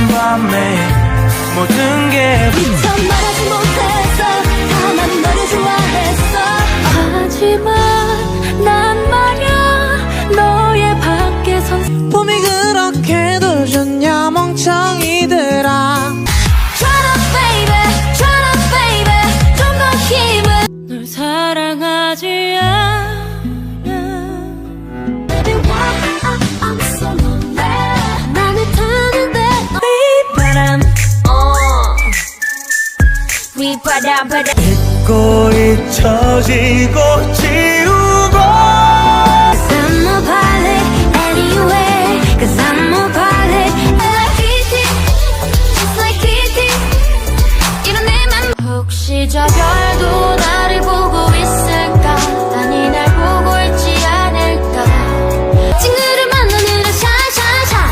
맘에 모든 게참 말하지 못했어 다만 너를 좋아했어. 하지만 난 말야 너의 밖에선 봄이 그렇게도 좋냐 멍청이들아. Shut up baby Shut up baby. 좀 더 힘을. 널 사랑하지 않아 휘바람 바람 빛고이 쳐지고 지우고 Cause I'm a pilot anywhere Cause I'm a pilot LFET Just like TT 이런 내맘 혹시 저별